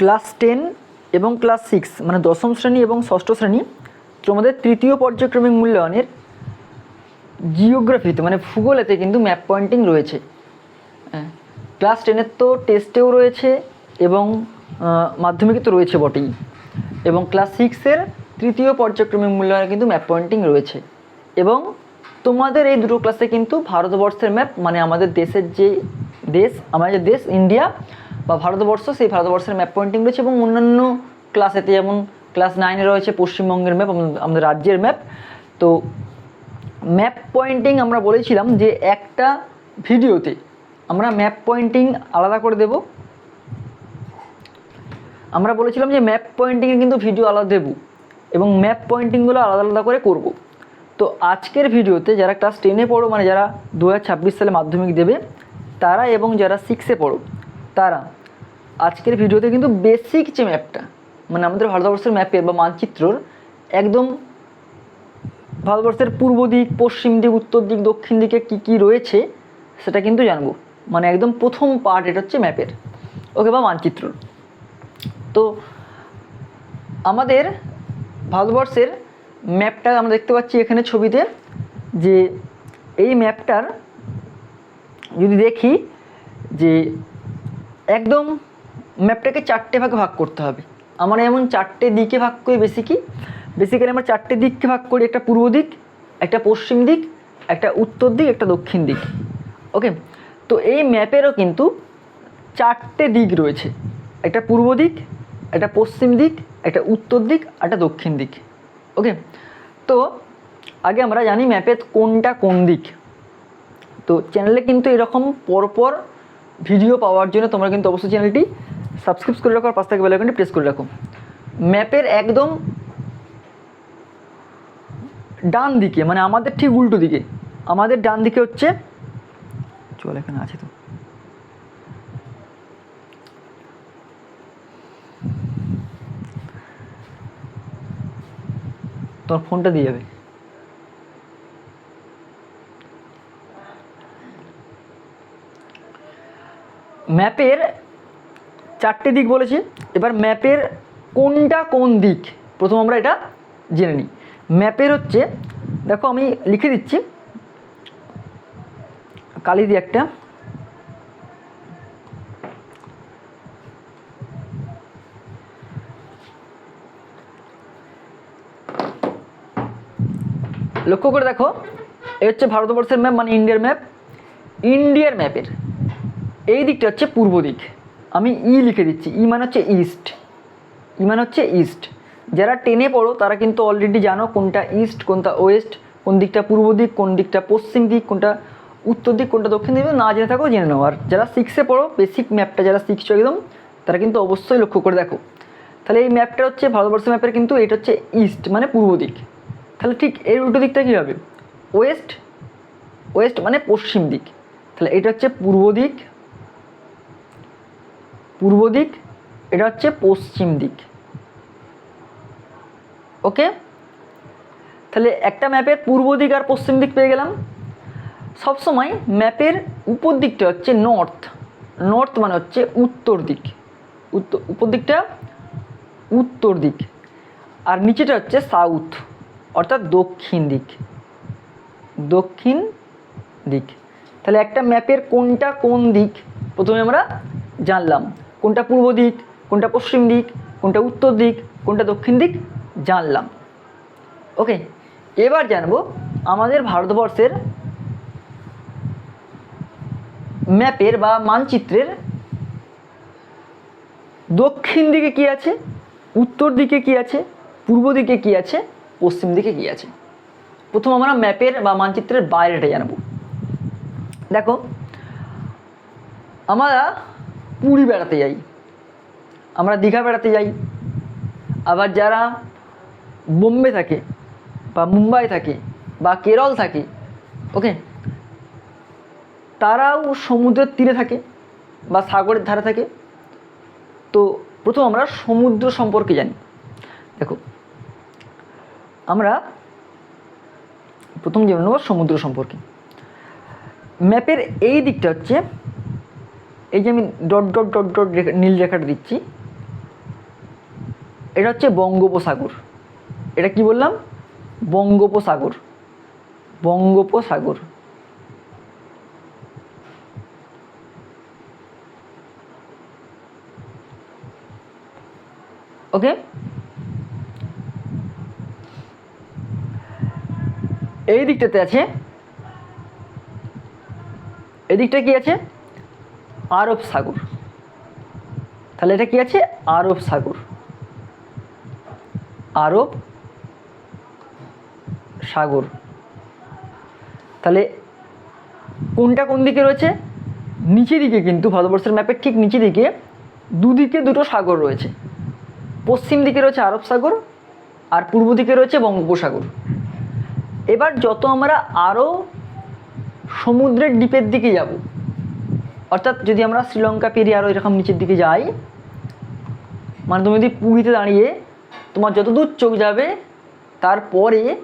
Class ten এবং class six মানে দশম শ্রেণি এবং ষষ্ঠ শ্রেণি তোমাদের তৃতীয় পর্যায়ক্রমিক মূল্যায়নের জিওগ্রাফিতে মানে ভূগোলেতে কিন্তু ম্যাপ পয়েন্টিং রয়েছে। হ্যাঁ, ক্লাস টেনের তো টেস্টেও রয়েছে এবং মাধ্যমিকে তো রয়েছে বটেই। এবং ক্লাস সিক্সের তৃতীয় পর্যায়ক্রমিক মূল্যায়নে কিন্তু ম্যাপ পয়েন্টিং রয়েছে। এবং তোমাদের এই দুটো ক্লাসে কিন্তু ভারতবর্ষের ম্যাপ মানে আমাদের দেশের যে দেশ আমাদের দেশ ইন্ডিয়া বা ভারতবর্ষ, সেই ভারতবর্ষের ম্যাপ পয়েন্টিং রয়েছে এবং অন্যান্য ক্লাসেতে যেমন ক্লাস নাইনে রয়েছে পশ্চিমবঙ্গের ম্যাপ আমাদের রাজ্যের ম্যাপ তো ম্যাপ পয়েন্টিং আমরা বলেছিলাম যে একটা ভিডিওতে আমরা ম্যাপ পয়েন্টিং আলাদা করে দেব। আমরা বলেছিলাম যে ম্যাপ পয়েন্টিংয়ের কিন্তু ভিডিও আলাদা দেবো এবং ম্যাপ পয়েন্টিংগুলো আলাদা আলাদা করে করব। তো আজকের ভিডিওতে যারা ক্লাস টেনে পড়ো মানে যারা দু হাজার ছাব্বিশ সালে মাধ্যমিক দেবে, তারা এবং যারা সিক্সে পড়ো, তারা আজকের ভিডিওতে কিন্তু বেসিক যে ম্যাপটা মানে আমাদের ভারতবর্ষের ম্যাপের বা মানচিত্রর একদম ভারতবর্ষের পূর্ব দিক, পশ্চিম দিক, উত্তর দিক, দক্ষিণ দিকে কী কী রয়েছে, সেটা কিন্তু জানব। মানে একদম প্রথম পার্ট এটা হচ্ছে ম্যাপের ওকে বা মানচিত্র তো আমাদের ভারতবর্ষের ম্যাপটা আমরা দেখতে পাচ্ছি এখানে ছবিতে, যে এই ম্যাপটার যদি দেখি, যে একদম ম্যাপটাকে চারটে ভাগে ভাগ করতে হবে। আমার এমন চারটে দিকে ভাগ করি বেশি কি বেসিক্যালি আমরা চারটে দিককে ভাগ করি, একটা পূর্ব দিক, একটা পশ্চিম দিক, একটা উত্তর দিক, একটা দক্ষিণ দিক। ওকে তো এই ম্যাপেরও কিন্তু চারটে দিক রয়েছে। একটা পূর্ব দিক, একটা পশ্চিম দিক, একটা উত্তর দিক একটা দক্ষিণ দিক। ওকে তো আগে আমরা জানি ম্যাপের কোনটা কোন দিক। তো চ্যানেলে কিন্তু এরকম পরপর ভিডিও পাওয়ার জন্য তোমরা কিন্তু অবশ্যই চ্যানেলটি সাবস্ক্রাইব করে রাখো আর পাশ থেকে বেলাইকনটি প্রেস করে রাখো। ম্যাপের একদম ডান দিকে মানে আমাদের ঠিক উল্টো দিকে। আমাদের ডান দিকে হচ্ছে, চল এখানে আছে তো। তোর ফোনটা দিয়ে যাবে। ম্যাপের চারটে দিক বলেছি। এবার ম্যাপের কোনটা কোন দিক? প্রথম আমরা এটা জেনে নিই। ম্যাপের হচ্ছে, দেখো আমি লিখে দিচ্ছি। কালি দিয়ে একটা। লক্ষ্য করে দেখো, এ হচ্ছে ভারতবর্ষের ম্যাপ মানে ইন্ডিয়ার ম্যাপ ইন্ডিয়ার ম্যাপের এই দিকটা হচ্ছে পূর্ব দিক। আমি ই লিখে দিচ্ছি। ই মানে হচ্ছে ইস্ট ই মানে হচ্ছে ইস্ট যারা টেনে পড়ো, তারা কিন্তু অলরেডি জানো কোনটা ইস্ট কোনটা ওয়েস্ট কোন দিকটা পূর্ব দিক, কোন দিকটা পশ্চিম দিক, কোনটা উত্তর দিক, কোনটা দক্ষিণ দিক, না জেনে থাকো, জেনে নাও। আর যারা সিক্সে পড়ো বেসিক ম্যাপটা যারা শিখছো একদম, তারা কিন্তু অবশ্যই লক্ষ্য করে দেখো। তাহলে এই ম্যাপটা হচ্ছে ভারতবর্ষের ম্যাপের কিন্তু, এটা হচ্ছে ইস্ট মানে পূর্ব দিক। তাহলে ঠিক এর উল্টো দিকটা কী হবে? ওয়েস্ট ওয়েস্ট মানে পশ্চিম দিক। তাহলে এটা হচ্ছে পূর্ব দিক পূর্ব দিক, এটা হচ্ছে পশ্চিম দিক। ওকে? তাহলে একটা ম্যাপের পূর্ব দিক আর পশ্চিম দিক পেয়ে গেলাম। সবসময় ম্যাপের উপর দিকটা হচ্ছে নর্থ নর্থ মানে হচ্ছে উত্তর দিক। উত্তর উপর দিকটা উত্তর দিক। আর নিচেটা হচ্ছে সাউথ অর্থাৎ দক্ষিণ দিক। দক্ষিণ দিক। তাহলে একটা ম্যাপের কোনটা কোন দিক? প্রথমে আমরা জানলাম। কোনটা পূর্ব দিক, কোনটা পশ্চিম দিক, কোনটা উত্তর দিক, কোনটা দক্ষিণ দিক জানলাম। ওকে এবার জানব আমাদের ভারতবর্ষের ম্যাপের বা মানচিত্রের দক্ষিণ দিকে কি আছে, উত্তর দিকে কি আছে, পূর্ব দিকে কি আছে, পশ্চিম দিকে কি আছে। প্রথম আমরা ম্যাপের বা মানচিত্রের বাইরেটা জানব। দেখো, আমরা পুরী বেড়াতে যাই। আমরা দীঘা বেড়াতে যাই। আবার যারা বোম্বে থাকে বা মুম্বাই থাকে বা কেরল থাকে ওকে তারাও সমুদ্রের তীরে থাকে বা সাগরের ধারে থাকে। তো প্রথম আমরা সমুদ্র সম্পর্কে জানি। দেখো, আমরা প্রথম জেনে সমুদ্র সম্পর্কে। ম্যাপের এই দিকটা হচ্ছে এই যে আমি ডট ডট ডট ডট নীল রেখাটা দিচ্ছি, এটা হচ্ছে বঙ্গোপসাগর। এটা কি বললাম? বঙ্গোপসাগর। বঙ্গোপসাগর। ওকে এই দিকটাতে আছে। এদিকটা কি আছে? আরব সাগর। তাহলে এটা কি আছে? আরব সাগর। আরব সাগর। তাহলে কোনটা কোন দিকে রয়েছে? নিচে দিকে কিন্তু ভারতবর্ষের ম্যাপের ঠিক নিচে দিকে দুদিকে দুটো সাগর রয়েছে। পশ্চিম দিকে রয়েছে আরব সাগর আর পূর্ব দিকে রয়েছে বঙ্গোপসাগর। এবার যত আমরা আরও সমুদ্রের দ্বীপের দিকে যাব অর্থাৎ যদি আমরা শ্রীলঙ্কা পেরিয়ে আরও এরকম নিচের দিকে যাই মানে তুমি যদি পুরীতে দাঁড়িয়ে তোমার যতদূর চোখ যাবে, তারপরে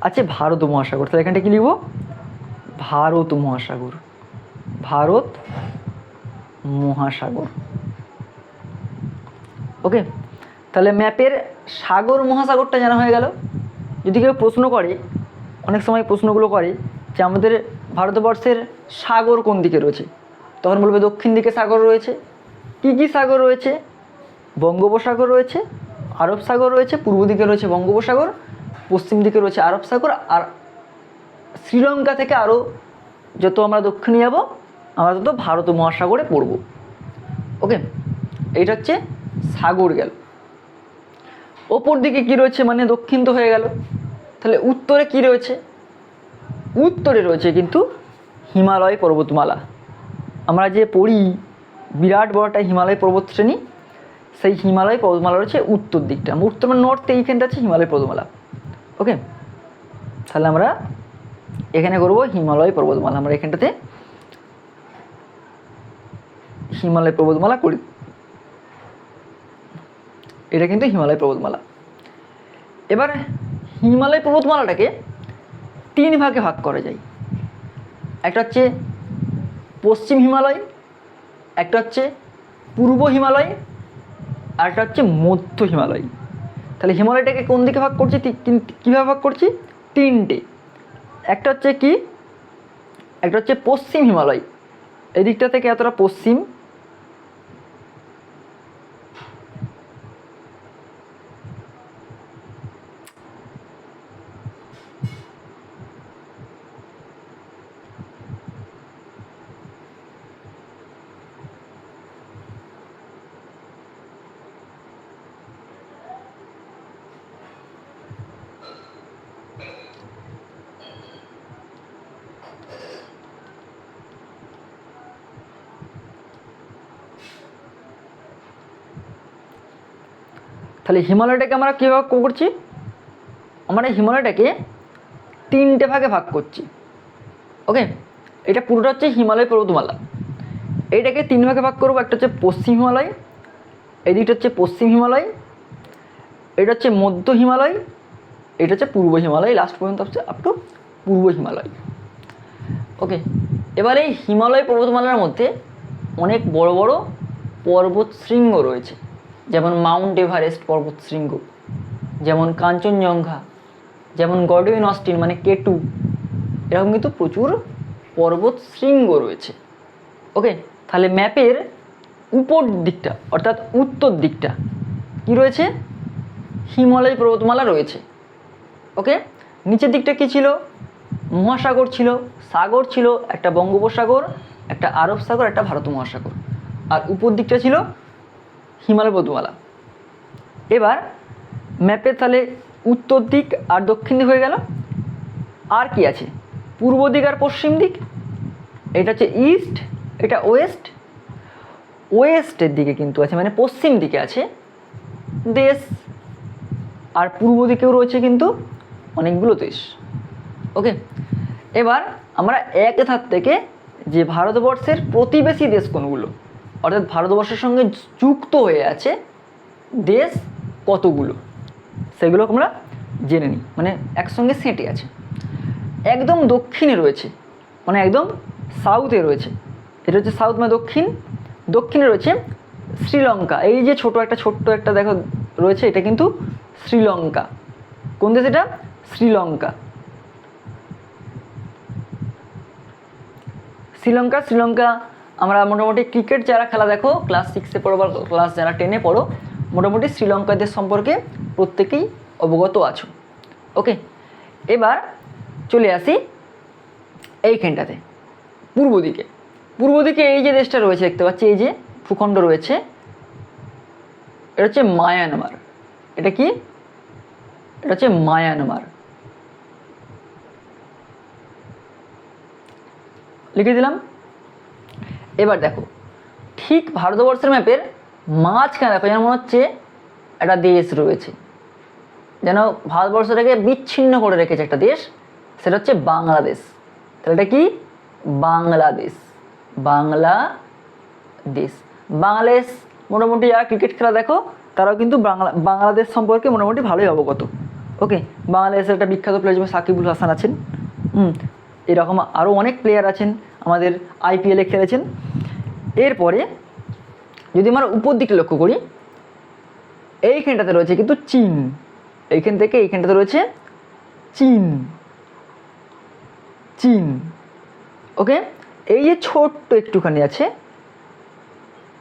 আছে ভারত মহাসাগর। তাহলে এখানটা কি লিখব? ভারত মহাসাগর। ভারত মহাসাগর। ওকে? তাহলে ম্যাপের সাগর মহাসাগরটা জানা হয়ে গেল। যদি কেউ প্রশ্ন করে, অনেক সময় প্রশ্নগুলো করে যে আমাদের ভারতবর্ষের সাগর কোন দিকে রয়েছে? তখন বলবে দক্ষিণ দিকে সাগর রয়েছে। কী কী সাগর রয়েছে? বঙ্গোপসাগর রয়েছে, আরব সাগর রয়েছে, পূর্ব দিকে রয়েছে বঙ্গোপসাগর, পশ্চিম দিকে রয়েছে আরব সাগর, আর শ্রীলঙ্কা থেকে আরও যত আমরা দক্ষিণে যাব, আমরা তত ভারত মহাসাগরে পড়ব। ওকে এইটা হচ্ছে সাগর গেল। ওপর দিকে কী রয়েছে? মানে দক্ষিণ তো হয়ে গেল। তাহলে উত্তরে কী রয়েছে? উত্তরে রয়েছে কিন্তু হিমালয় পর্বতমালা। আমরা যে পড়ি, বিরাট বড় একটা হিমালয় পর্বত শ্রেণি, সেই হিমালয় পর্বতমালা রয়েছে উত্তর দিকটা। উত্তর মানে নর্থে এইখানটা আছে হিমালয় পর্বতমালা। ওকে তাহলে আমরা এখানে করব হিমালয় পর্বতমালা। আমরা এখানটাতে হিমালয় পর্বতমালা করি। এটা কিন্তু হিমালয় পর্বতমালা। এবার হিমালয় পর্বতমালাটাকে তিন ভাগে ভাগ করা যায়। একটা হচ্ছে পশ্চিম হিমালয়, একটা হচ্ছে পূর্ব হিমালয়, আর একটা হচ্ছে মধ্য হিমালয়। তাহলে হিমালয়টাকে কোন দিকে ভাগ করছি? কীভাবে ভাগ করছি? তিনটে। একটা হচ্ছে কি? একটা হচ্ছে পশ্চিম হিমালয়। এই দিকটা থেকে এতটা পশ্চিম তাহলে হিমালয়টাকে আমরা কীভাবে ভাগ করছি? আমরা হিমালয়টাকে তিনটে ভাগে ভাগ করছি। ওকে? এটা পুরোটা হচ্ছে হিমালয় পর্বতমালা। এইটাকে তিন ভাগে ভাগ করব, একটা হচ্ছে পশ্চিম হিমালয় এদিকটা হচ্ছে পশ্চিম হিমালয়, এটা হচ্ছে মধ্য হিমালয়, এটা হচ্ছে পূর্ব হিমালয় লাস্ট পর্যন্ত হচ্ছে আপ টু পূর্ব হিমালয়। ওকে? এবার এই হিমালয় পর্বতমালার মধ্যে অনেক বড় বড় পর্বত শৃঙ্গ রয়েছে। যেমন মাউন্ট এভারেস্ট পর্বত শৃঙ্গ, যেমন কাঞ্চনজঙ্ঘা, যেমন গডউইন অস্টিন মানে কেটু, এরকম কিন্তু প্রচুর পর্বত শৃঙ্গ রয়েছে। ওকে, তাহলে ম্যাপের উপর দিকটা, অর্থাৎ উত্তর দিকটা, কি রয়েছে? হিমালয় পর্বতমালা রয়েছে। ওকে, নিচের দিকটা কি ছিল? মহাসাগর ছিল, সাগর ছিল, একটা বঙ্গোপসাগর, একটা আরব সাগর, একটা ভারত মহাসাগর। আর উপর দিকটা ছিল হিমালয় পর্বতমালা এবার ম্যাপে তাহলে উত্তর দিক আর দক্ষিণ দিক হয়ে গেল। আর কি আছে? পূর্ব দিক আর পশ্চিম দিক। এটা হচ্ছে ইস্ট এটা ওয়েস্ট ওয়েস্টের দিকে কিন্তু আছে মানে পশ্চিম দিকে আছে দেশ। আর পূর্ব দিকেও রয়েছে কিন্তু অনেকগুলো দেশ। ওকে এবার আমরা এক ধার থেকে যে ভারতবর্ষের প্রতিবেশী দেশ কোনগুলো? অর্থাৎ ভারতবর্ষের সঙ্গে যুক্ত হয়ে আছে দেশ কতগুলো? সেগুলো আমরা জেনে নিই। মানে একসঙ্গে সেঁটে আছে, একদম দক্ষিণে রয়েছে মানে একদম সাউথে রয়েছে। এটা হচ্ছে সাউথ মানে দক্ষিণ, দক্ষিণে রয়েছে শ্রীলঙ্কা। এই যে ছোট একটা, ছোট্ট একটা দেখো রয়েছে, এটা কিন্তু শ্রীলঙ্কা। কোন দেশ এটা? শ্রীলঙ্কা। শ্রীলঙ্কা শ্রীলঙ্কা আমরা মোটামুটি ক্রিকেট যারা খেলা দেখো ক্লাস সিক্সে পড়ো বা ক্লাস যারা টেনে পড়ো, মোটামুটি শ্রীলঙ্কাদের সম্পর্কে প্রত্যেকেই অবগত আছো। ওকে এবার চলে আসি এইখানটাতে, পূর্ব দিকে। পূর্ব দিকে এই যে দেশটা রয়েছে, দেখতে পাচ্ছি, এই যে ভূখণ্ড রয়েছে, এটা হচ্ছে মায়ানমার। এটা কি? এটা হচ্ছে মায়ানমার। লিখে দিলাম। এবার দেখো, ঠিক ভারতবর্ষের ম্যাপের মাঝখানে দেখো যেন মনে হচ্ছে একটা দেশ রয়েছে। যেন ভারতবর্ষটাকে বিচ্ছিন্ন করে রেখেছে একটা দেশ, সেটা হচ্ছে বাংলাদেশ। তাহলে এটা কি? বাংলাদেশ। বাংলাদেশ। বাংলাদেশ মোটামুটি যারা ক্রিকেট খেলা দেখো, তারাও কিন্তু বাংলা, বাংলাদেশ সম্পর্কে মোটামুটি ভালোই অবগত। ওকে বাংলাদেশের একটা বিখ্যাত প্লেয়ার যেমন সাকিবুল হাসান আছেন, হুম, এরকম আরও অনেক প্লেয়ার আছেন। আমাদের আইপিএলে খেলেছেন। এরপরে যদি আমরা উপর দিকটা লক্ষ্য করি, এইখানটাতে রয়েছে কিন্তু চীন। এইখান থেকে এইখানটাতে রয়েছে চীন। চীন। ওকে এই যে ছোট্ট একটুখানি আছে,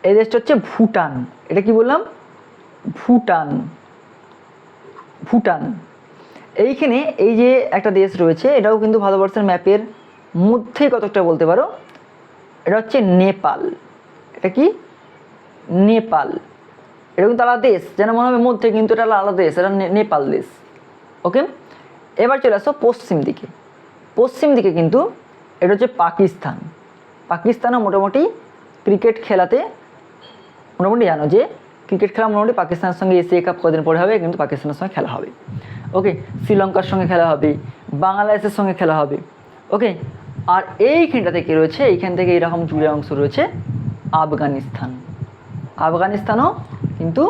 এই দেশটা হচ্ছে ভুটান। এটা কি বললাম? ভুটান। ভুটান। এইখানে এই যে একটা দেশ রয়েছে, এটাও কিন্তু ভারতবর্ষের ম্যাপের মধ্যে কতটা বলতে পারো? এটা হচ্ছে নেপাল। এটা কি? নেপাল। এটা কিন্তু আলাদা দেশ, যেন মনে হবে মধ্যে কিন্তু এটা আলাদা দেশ, এটা নেপাল দেশ। ওকে? এবার চলে আসো পশ্চিম দিকে। পশ্চিম দিকে কিন্তু এটা হচ্ছে পাকিস্তান। পাকিস্তানও মোটামুটি ক্রিকেট খেলাতে, মোটামুটি জানো যে ক্রিকেট খেলা মোটামুটি পাকিস্তানের সঙ্গে এশিয়া কাপ কদিন পরে হবে, কিন্তু পাকিস্তানের সঙ্গে খেলা হবে। ওকে? শ্রীলঙ্কার সঙ্গে খেলা হবে, বাংলাদেশের সঙ্গে খেলা হবে। ওকে? আর এইখানটা থেকে রয়েছে? এইখান থেকে এরকম জুড়ে অংশ রয়েছে আফগানিস্তান। আফগানিস্তানও কিন্তু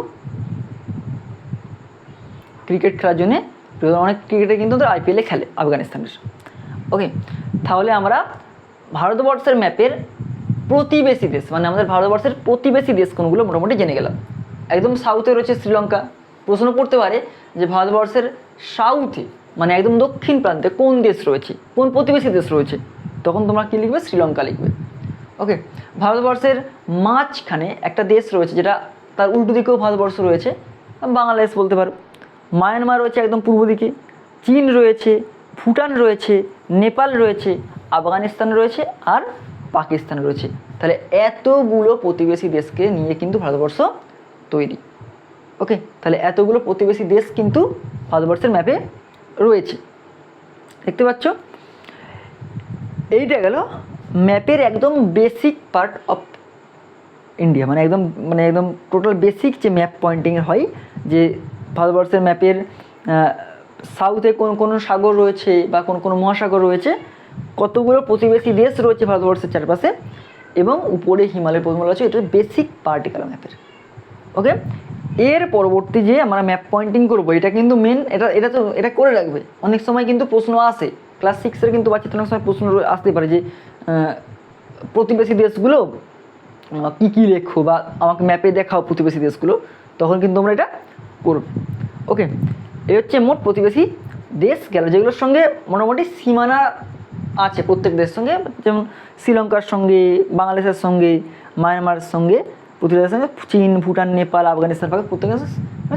ক্রিকেট খেলার জন্যে অনেক ক্রিকেটে কিন্তু ওদের আইপিএলে খেলে আফগানিস্তানের। ওকে তাহলে আমরা ভারতবর্ষের ম্যাপের প্রতিবেশী দেশ মানে আমাদের ভারতবর্ষের প্রতিবেশী দেশ কোনগুলো মোটামুটি জেনে গেলাম। একদম সাউথে রয়েছে শ্রীলঙ্কা। প্রশ্ন করতে পারে যে ভারতবর্ষের সাউথে মানে একদম দক্ষিণ প্রান্তে কোন দেশ রয়েছে? কোন প্রতিবেশী দেশ রয়েছে? তখন তোমরা কী লিখবে? শ্রীলঙ্কা লিখবে। ওকে ভারতবর্ষের মাঝখানে একটা দেশ রয়েছে যেটা তার উল্টো দিকেও ভারতবর্ষ রয়েছে, বাংলাদেশ বলতে পারো। মায়ানমার রয়েছে একদম পূর্ব দিকে, চীন রয়েছে, ভুটান রয়েছে, নেপাল রয়েছে, আফগানিস্তান রয়েছে আর পাকিস্তান রয়েছে। তাহলে এতগুলো প্রতিবেশী দেশকে নিয়ে কিন্তু ভারতবর্ষ তৈরি। ওকে তাহলে এতগুলো প্রতিবেশী দেশ কিন্তু ভারতবর্ষের ম্যাপে রয়েছে। দেখতে পাচ্ছ? এইটা গেল ম্যাপের একদম বেসিক পার্ট অফ ইন্ডিয়া মানে একদম মানে একদম টোটাল বেসিক যে ম্যাপ পয়েন্টিং হয়, যে ভারতবর্ষের ম্যাপের সাউথে কোন কোন সাগর রয়েছে বা কোন কোন মহাসাগর রয়েছে, কতগুলো প্রতিবেশী দেশ রয়েছে ভারতবর্ষের চারপাশে, এবং উপরে হিমালয় পর্বতমালা আছে, এটা বেসিক পার্টিকাল ম্যাপের ওকে এর পরবর্তী যে আমরা ম্যাপ পয়েন্টিং করব, এটা কিন্তু মেন এটা এটা তো, এটা করে রাখবে। অনেক সময় কিন্তু প্রশ্ন আসে ক্লাস সিক্সের কিন্তু বাচ্চাদের অনেক সময় প্রশ্ন আসতে পারে যে প্রতিবেশী দেশগুলো কী কী লেখো বা আমাকে ম্যাপে দেখাও প্রতিবেশী দেশগুলো, তখন কিন্তু আমরা এটা করব। ওকে এই হচ্ছে মোট প্রতিবেশী দেশ গেল, যেগুলোর সঙ্গে মোটামুটি সীমানা আছে প্রত্যেক দেশের সঙ্গে। যেমন শ্রীলঙ্কার সঙ্গে, বাংলাদেশের সঙ্গে, মায়ানমারের সঙ্গে, প্রতিটা সঙ্গে চীন, ভুটান, নেপাল, আফগানিস্তান পাকিস্তান প্রত্যেক দেশের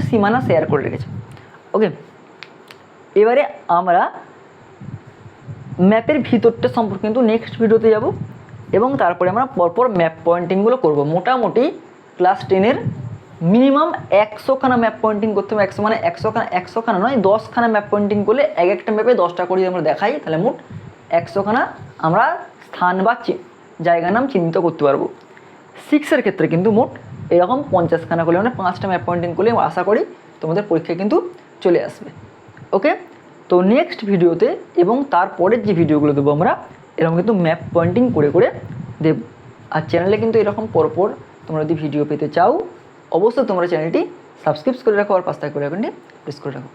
সীমানা শেয়ার করে রেখেছে। ওকে এবারে আমরা ম্যাপের ভিতরটা সম্পর্কে কিন্তু নেক্সট ভিডিওতে যাব। এবং তারপরে আমরা পরপর ম্যাপ পয়েন্টিংগুলো করব। মোটামুটি ক্লাস টেনের মিনিমাম একশোখানা ম্যাপ পয়েন্টিং করতে হবে। একশো মানে একশোখানা একশোখানা নয়, দশখানা ম্যাপ পয়েন্টিং করলে এক একটা ম্যাপে দশটা করে আমরা দেখাই, তাহলে মোট একশোখানা আমরা স্থান বা জায়গার নাম চিহ্নিত করতে পারব। সিক্সের ক্ষেত্রে কিন্তু মোট এরকম পঞ্চাশখানা করলে মানে পাঁচটা ম্যাপ পয়েন্টিং করলে আশা করি তোমাদের পরীক্ষায় কিন্তু চলে আসবে। ওকে তো নেক্সট ভিডিওতে এবং তারপরের যে ভিডিওগুলো দেবো আমরা, এরকম কিন্তু ম্যাপ পয়েন্টিং করে করে দেব। আর চ্যানেলে কিন্তু এরকম পরপর তোমরা যদি ভিডিও পেতে চাও, অবশ্যই তোমরা চ্যানেলটি সাবস্ক্রাইব করে রাখো আর পাঁচটা করে রাখো প্রেস করে রাখো।